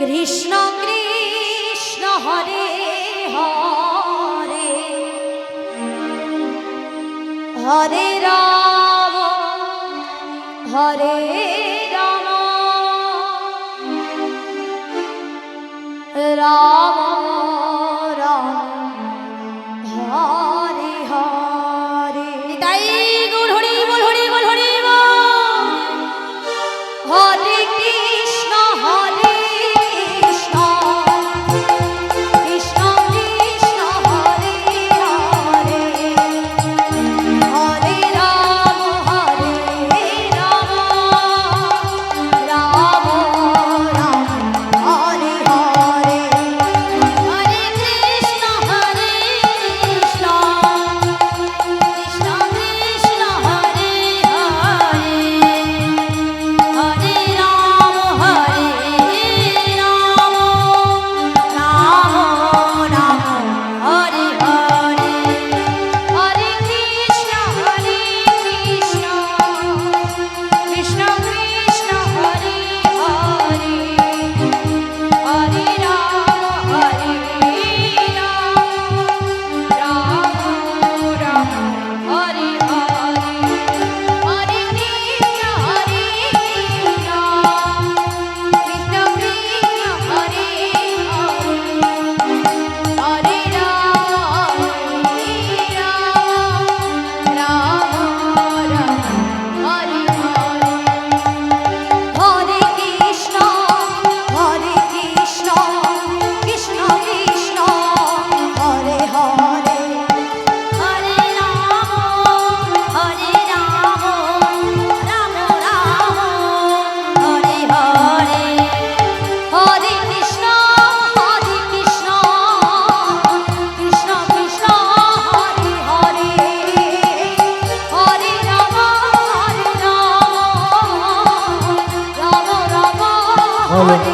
কৃষ্ণ কৃষ্ণ হরে হরে। হরে রাম হরে রাম। রাম হরে হরে। তাই গুড় হরি বল হরি বল হরি বল হরে Paulo. Olha.